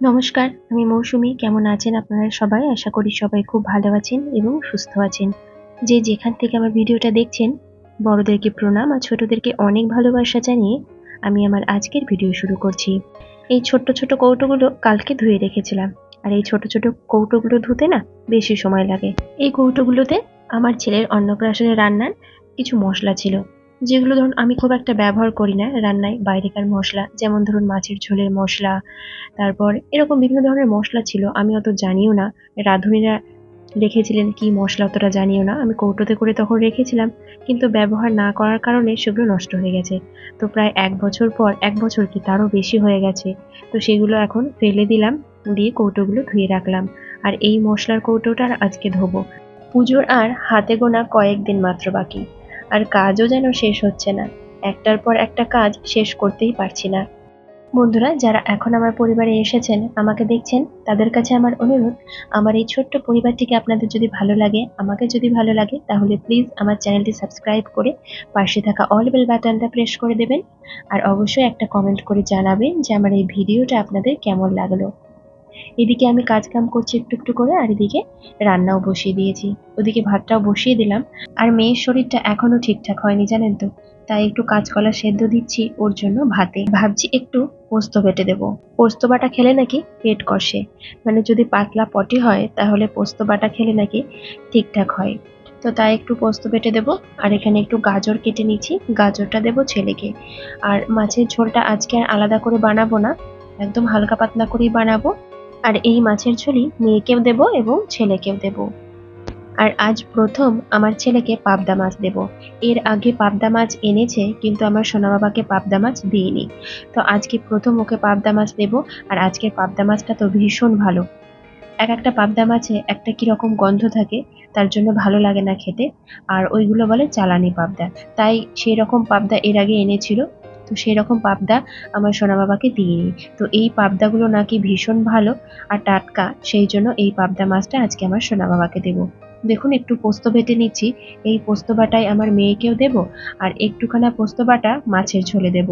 নমস্কার, আমি মৌসুমি। কেমন আছেন আপনারা সবাই? আশা করি সবাই খুব ভালো আছেন এবং সুস্থ আছেন। যে যেখান থেকে আমার ভিডিওটা দেখছেন, বড়দেরকে প্রণাম আর ছোটদেরকে অনেক ভালোবাসা জানিয়ে আমি আমার আজকের ভিডিও শুরু করছি। এই ছোট্ট ছোট কৌটোগুলো কালকে ধুয়ে রেখেছিলাম। আর এই ছোট ছোট কৌটোগুলো ধুতে না বেশি সময় লাগে। এই কৌটোগুলোতে আমার ছেলের অন্নপ্রাশনের রান্নার কিছু মশলা ছিল। যেগুলো ধরুন আমি খুব একটা ব্যবহার করি না রান্নায় বাইরেকার মশলা, যেমন ধরুন মাছের ঝোলের মশলা, তারপর এরকম বিভিন্ন ধরনের মশলা ছিল, আমি অত জানিও না। রাঁধুনিরা রেখেছিলেন কি মশলা অতটা জানিও না, আমি কৌটোতে করে তখন রেখেছিলাম, কিন্তু ব্যবহার না করার কারণে সেগুলো নষ্ট হয়ে গেছে। তো প্রায় এক বছর পর, এক বছর কি তারও বেশি হয়ে গেছে। তো সেগুলো এখন ফেলে দিলাম, দিয়ে কৌটোগুলো ধুয়ে রাখলাম। আর এই মশলার কৌটোটা আজকে ধোবো। পুজোর আর হাতে গোনা কয়েকদিন মাত্র বাকি। আর কাজও যেন শেষ হচ্ছে না। একটার পর একটা কাজ শেষ করতেই পারছি না। বন্ধুরা, যারা এখন আমার পরিবারে এসেছেন, আমাকে দেখছেন, তাদের কাছে আমার অনুরোধ, আমার এই ছোট্ট পরিবারটিকে আপনাদের যদি ভালো লাগে, আমাকে যদি ভালো লাগে, তাহলে প্লিজ আমার চ্যানেলটি সাবস্ক্রাইব করে পাশে থাকা অল বেল বাটনটা প্রেস করে দেবেন। আর অবশ্যই একটা কমেন্ট করে জানাবেন যে আমার এই ভিডিওটা আপনাদের কেমন লাগল। এদিকে আমি কাজ কাম করছি একটু একটু করে, আর এদিকে রান্নাও বসিয়ে দিয়েছি। ওদিকে ভাতটাও বসিয়ে দিলাম। আর মেয়ের শরীরটা এখনও ঠিকঠাক হয়নি, জানেন তো? তাই একটু কাঁচকলা সেদ্ধ দিচ্ছি ওর জন্য ভাতে। ভাবছি একটু পোস্ত বেটে দেবো। পোস্ত বাটা খেলে নাকি পেট কষে? মানে যদি পাতলা পটি হয়, তাহলে পোস্ত বাটা খেলে নাকি ঠিকঠাক হয়। তো তাই একটু পোস্ত বেটে দেবো, আর এখানে একটু গাজর কেটে নিচ্ছি গাজরটা দেবো ছেলেকে। আর মাছের ঝোলটা আজকে আর আলাদা করে বানাবো না, একদম হালকা পাতলা করেই বানাবো। আর এই মাছের ঝোলই মেয়েকেও দেবো এবং ছেলেকেও দেবো। আর আজ প্রথম আমার ছেলেকে পাবদা মাছ দেব। এর আগে পাবদা মাছ এনেছে, কিন্তু আমার সোনা বাবাকে পাবদা মাছ দিইনি তো আজকে প্রথম ওকে পাবদা মাছ দেব, আর আজকের পাবদা মাছটা তো ভীষণ ভালো। এক একটা পাবদা মাছে একটা কীরকম গন্ধ থাকে, তার জন্য ভালো লাগে না খেতে। আর ওইগুলো বলে চালানি পাবদা। তাই সেই রকম পাবদা এর আগে এনেছিল। তো সেই রকম পাবদা আমার সোনা বাবাকে দিইনি। তো এই পাবদাগুলো নাকি ভীষণ ভালো আর টাটকা, সেই জন্য এই পাবদা মাছটা আজকে আমার সোনা বাবাকে দেবো। দেখুন, একটু পোস্ত বেটে নিচ্ছি। এই পোস্ত বাটাই আমার মেয়েকেও দেব আর একটুখানা পোস্ত বাটা মাছের ঝোলে দেব।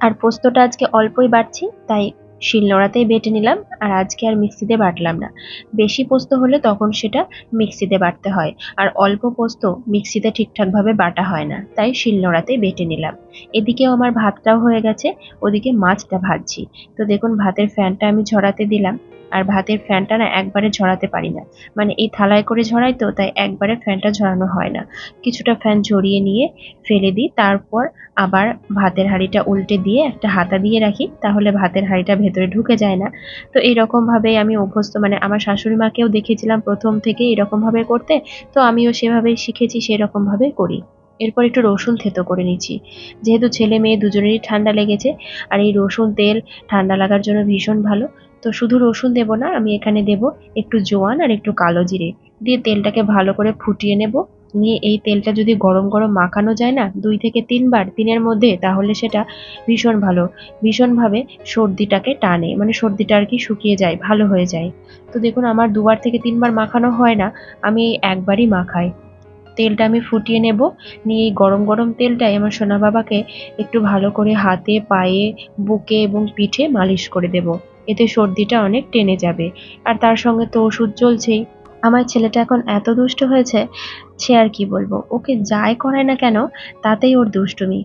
আর পোস্তটা আজকে অল্পই বাড়ছি তাই শিলনোড়াতেই বেটে নিলাম আর আজকে আর মিক্সিতে বাটলাম না। বেশি পোস্ত হলে তখন সেটা মিক্সিতে বাটতে হয় আর অল্প পোস্ত মিক্সিতে ঠিকঠাকভাবে বাটা হয় না, তাই শিলনোড়াতেই বেটে নিলাম। এদিকেও আমার ভাতটাও হয়ে গেছে, ওদিকে মাছটা ভাজছি। তো দেখুন, ভাতের ফ্যানটা আমি ঝরাতে দিলাম। আর ভাতের ফ্যানটা না একবারে ঝরাতে পারি না। মানে এই থালায় করে ঝরাই তো, তাই একবারে ফ্যানটা ঝরানো হয় না। কিছুটা ফ্যান ঝরিয়ে নিয়ে ফেলে দিই, তারপর আবার ভাতের হাঁড়িটা উল্টে দিয়ে একটা হাতা দিয়ে রাখি, তাহলে ভাতের হাঁড়িটা ভেতরে ঢুকে যায় না। তো এইরকমভাবেই আমি অভ্যস্ত মানে আমার শাশুড়ি মাকেও দেখেছিলাম প্রথম থেকে এরকমভাবে করতে, তো আমিও সেভাবেই শিখেছি, সেরকমভাবে করি। এরপর একটু রসুন থেতো করে নিচ্ছি। যেহেতু ছেলে মেয়ে দুজনেরই ঠান্ডা লেগেছে, আর এই রসুন তেল ঠান্ডা লাগার জন্য ভীষণ ভালো তো শুধু রসুন দেবো না, আমি এখানে দেব একটু জোয়ান আর একটু কালো জিরে। দিয়ে তেলটাকে ভালো করে ফুটিয়ে নেব। নিয়ে এই তেলটা যদি গরম গরম মাখানো যায় না, দুই থেকে তিনবার দিনের মধ্যে, তাহলে সেটা ভীষণ ভালো। ভীষণভাবে সর্দিটাকে টানে মানে সর্দিটা আর কি শুকিয়ে যায়, ভালো হয়ে যায়। তো দেখুন, আমার দুবার থেকে তিনবার মাখানো হয় না, আমি একবারই মাখাই। তেলটা আমি ফুটিয়ে নেব। নিয়ে এই গরম গরম তেলটাই আমার সোনা বাবাকে একটু ভালো করে হাতে, পায়ে, বুকে এবং পিঠে মালিশ করে দেব। এতে সর্দিটা অনেক টেনে যাবে। আর তার সঙ্গে তো ওষুধ চলছেই। আমার ছেলেটা এখন এত দুষ্ট হয়েছে, সে আর কি বলব? ওকে যাই করায় না কেন, তাতেই ওর দুষ্টুমি।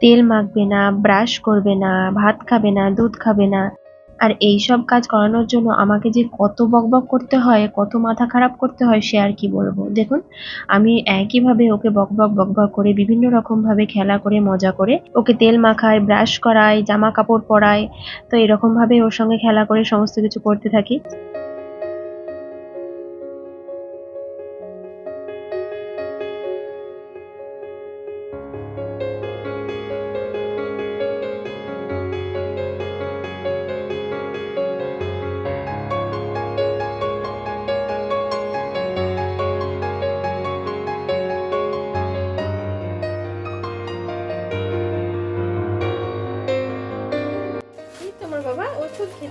তেল মাখবে না, ব্রাশ করবে না, ভাত খাবে না, দুধ খাবে না। আর এই সব কাজ করানোর জন্য আমাকে যে কত বকবক করতে হয়, কত মাথা খারাপ করতে হয় সে আর কি বলব? দেখুন, আমি একইভাবে ওকে বকবক বকবক করে বিভিন্ন রকমভাবে খেলা করে, মজা করে, ওকে তেল মাখাই ব্রাশ করাই জামা কাপড় পরাই তো এরকমভাবে ওর সঙ্গে খেলা করে সমস্ত কিছু করতে থাকি।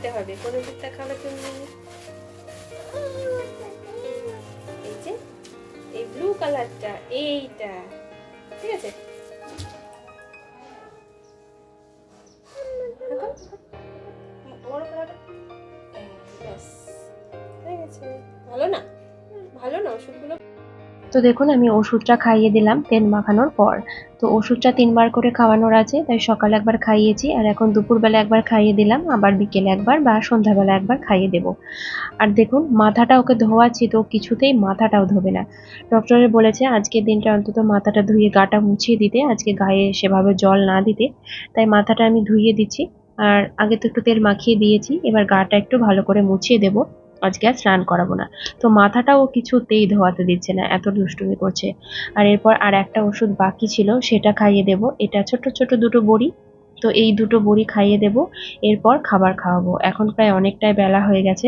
খেতে হবে, কোন দিকটা খাবে তুমি এই যে, এই ব্লু কালারটা এইটা, ঠিক আছে? তো দেখুন, আমি ওষুধটা খাইয়ে দিলাম তেল মাখানোর পর। তো ওষুধটা তিনবার করে খাওয়ানোর আছে, তাই সকালে একবার খাইয়েছি, আর এখন দুপুরবেলা একবার খাইয়ে দিলাম, আবার বিকেলে একবার বা সন্ধ্যাবেলা একবার খাইয়ে দেব। আর দেখুন, মাথাটা ওকে ধোয়াচ্ছি তো কিছুতেই মাথাটাও ধোবে না। ডক্টরে বলেছে আজকের দিনটা অন্তত মাথাটা ধুয়ে গাটা মুছিয়ে দিতে, আজকে গায়ে সেভাবে জল না দিতে, তাই মাথাটা আমি ধুইয়ে দিচ্ছি। আর আগে তো একটু তেল মাখিয়ে দিয়েছি, এবার গাটা একটু ভালো করে মুছিয়ে দেব। আজকে আর স্নান করাবো না। তো মাথাটাও কিছুতেই ধোয়াতে দিচ্ছে না, এত দুষ্টুমি করছে। আর এরপর আর একটা ওষুধ বাকি ছিল, সেটা খাইয়ে দেব। এটা ছোট ছোট দুটো বড়ি, তো এই দুটো বড়ি খাইয়ে দেব। এরপর খাবার খাওয়াবো। এখন প্রায় অনেকটাই বেলা হয়ে গেছে।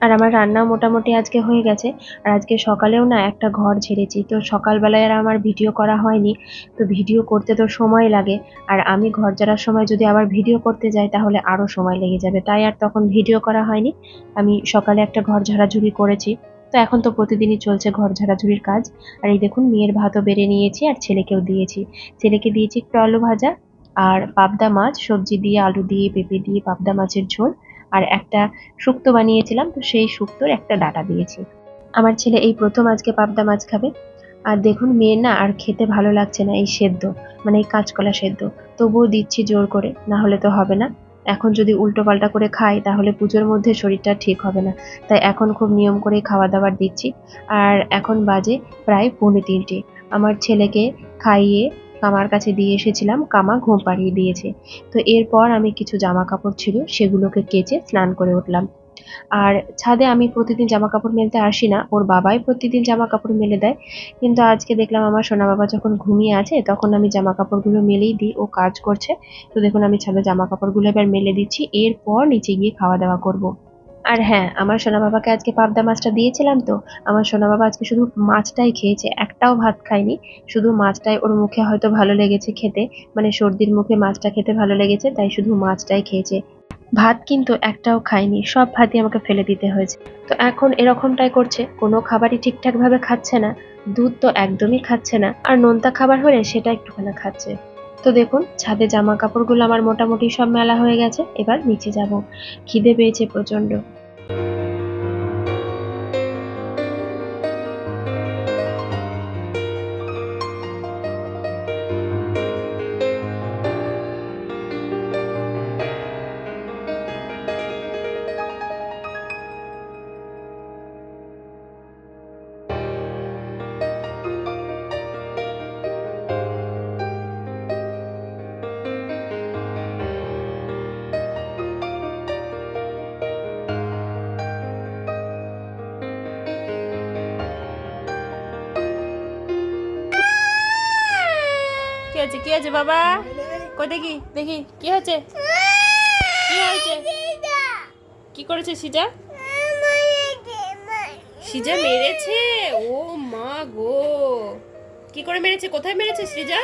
আর আমার রান্না মোটামুটি আজকে হয়ে গেছে। আর আজকে সকালেও না একটা ঘর ঝেড়েছি। তো সকালবেলায় আর আমার ভিডিও করা হয়নি। তো ভিডিও করতে তো সময় লাগে। আর আমি ঘর ঝাড়ার সময় যদি আবার ভিডিও করতে যাই, তাহলে আরও সময় লেগে যাবে। তাই আর তখন ভিডিও করা হয়নি। আমি সকালে একটা ঘর ঝাড়াঝুড়ি করেছি। তো এখন তো প্রতিদিনই চলছে ঘর ঝাড়াঝুড়ির কাজ। আর এই দেখুন, মেয়ের ভাতও বেড়ে নিয়েছি আর ছেলেকেও দিয়েছি। ছেলেকে দিয়েছি একটু আলু ভাজা আর পাবদা মাছ, সবজি দিয়ে আলু দিয়ে, পেঁপে দিয়ে, পাবদা মাছের ঝোল। আর একটা শুক্তো বানিয়েছিলাম, তো সেই শুক্তোর একটা ডাটা দিয়েছি। আমার ছেলে এই প্রথম আজকে পাবদা মাছ খাবে। আর দেখুন, মেয়ের না আর খেতে ভালো লাগছে না এই সেদ্ধ মানে এই কাঁচকলা সেদ্ধ। তবুও দিচ্ছি জোর করে, না হলে তো হবে না। এখন যদি উল্টো পাল্টা করে খাই, তাহলে পুজোর মধ্যে শরীরটা ঠিক হবে না। তাই এখন খুব নিয়ম করে খাওয়া দাওয়ার দিচ্ছি। আর এখন বাজে প্রায় পৌনে তিনটে। আমার ছেলেকে খাইয়ে কামার কাছে দিয়ে এসেছিলাম, কামা ঘুম পাড়িয়ে দিয়েছে। তো এরপর আমি কিছু জামা কাপড় ছিল, সেগুলোকে কেচে স্নান করে উঠলাম। আর ছাদে আমি প্রতিদিন জামা কাপড় মেলতে আসি না, ওর বাবাই প্রতিদিন জামা কাপড় মেলে দেয়। কিন্তু আজকে দেখলাম আমার সোনা বাবা যখন ঘুমিয়ে আছে, তখন আমি জামা কাপড়গুলো মেলেই দিই, ও কাজ করছে। তো দেখুন আমি ছাদে জামা কাপড়গুলো এবার মেলে দিচ্ছি, এরপর নিচে গিয়ে খাওয়া দাওয়া করব। আর হ্যাঁ আমার সোনা বাবাকে আজকে পাবদা মাছটা দিয়েছিলাম তো, আমার সোনা বাবা আজকে শুধু মাছটাই খেয়েছে, একটাও ভাত খায়নি, শুধু মাছটাই ওর মুখে হয়তো ভালো লেগেছে খেতে মানে সর্দির মুখে মাছটা খেতে ভালো লেগেছে, তাই শুধু মাছটাই খেয়েছে। ভাত কিন্তু একটাও খায়নি, সব ভাতই আমাকে ফেলে দিতে হয়েছে। তো এখন এরকমটাই করছে, কোনো খাবারই ঠিকঠাকভাবে খাচ্ছে না, দুধ তো একদমই খাচ্ছে না, আর নোনতা খাবার হলে সেটা একটুখানি খাচ্ছে। তো দেখুন, ছাদে জামা কাপড়গুলো আমার মোটামুটি সব মেলা হয়ে গেছে, এবার নিচে যাব। খিদে পেয়েছে প্রচণ্ড আছে, কি আছে বাবা? কই দেখি দেখি, কি হয়েছে? কি হয়েছে? কি করেছে সিজা? সিজা মেরেছে? ও মা গো। কি করে মেরেছে? কোথায় মেরেছে সৃজা?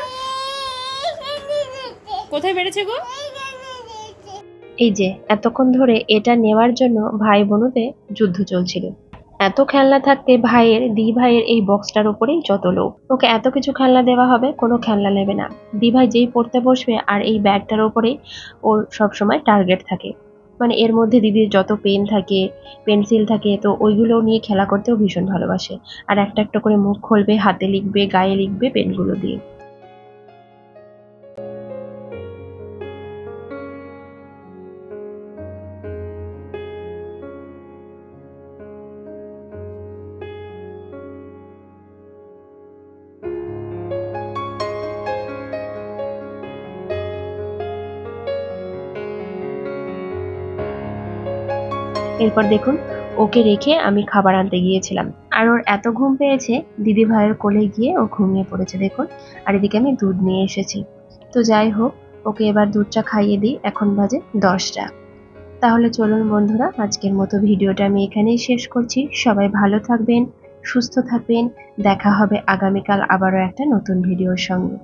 কোথায় মেরেছে গো? এই যে, এতক্ষণ ধরে এটা নেওয়ার জন্য ভাই বোনতে যুদ্ধ চলছিল। এত খেলনা থাকতে ভাইয়ের দি ভাইয়ের এই বক্সটার উপরেই যত লোক ওকে এত কিছু খেলনা দেওয়া হবে, কোনো খেলনা নেবে না। দি ভাই যেই পড়তে বসবে আর এই ব্যাগটার উপরেই ওর সবসময় টার্গেট থাকে। মানে এর মধ্যে দিদির যত পেন থাকে পেন্সিল থাকে, তো ওইগুলো নিয়ে খেলা করতেও ভীষণ ভালোবাসে। আর একটা একটা করে মুখ খুলবে, হাতে লিখবে, গায়ে লিখবে পেনগুলো দিয়ে। এরপর দেখুন, ওকে রেখে আমি খাবার আনতে গিয়েছিলাম। আর ওর এত ঘুম পেয়েছে, দিদি ভাইয়ের কোলে গিয়ে ও ঘুমিয়ে পড়েছে, দেখুন। আর এদিকে আমি দুধ নিয়ে এসেছি। তো যাই হোক, ওকে এবার দুধটা খাইয়ে দিই, এখন বাজে দশটা। তাহলে চলুন বন্ধুরা, আজকের মতো ভিডিওটা আমি এখানেই শেষ করছি। সবাই ভালো থাকবেন, সুস্থ থাকবেন, দেখা হবে আগামীকাল আবারও একটা নতুন ভিডিওর সঙ্গে।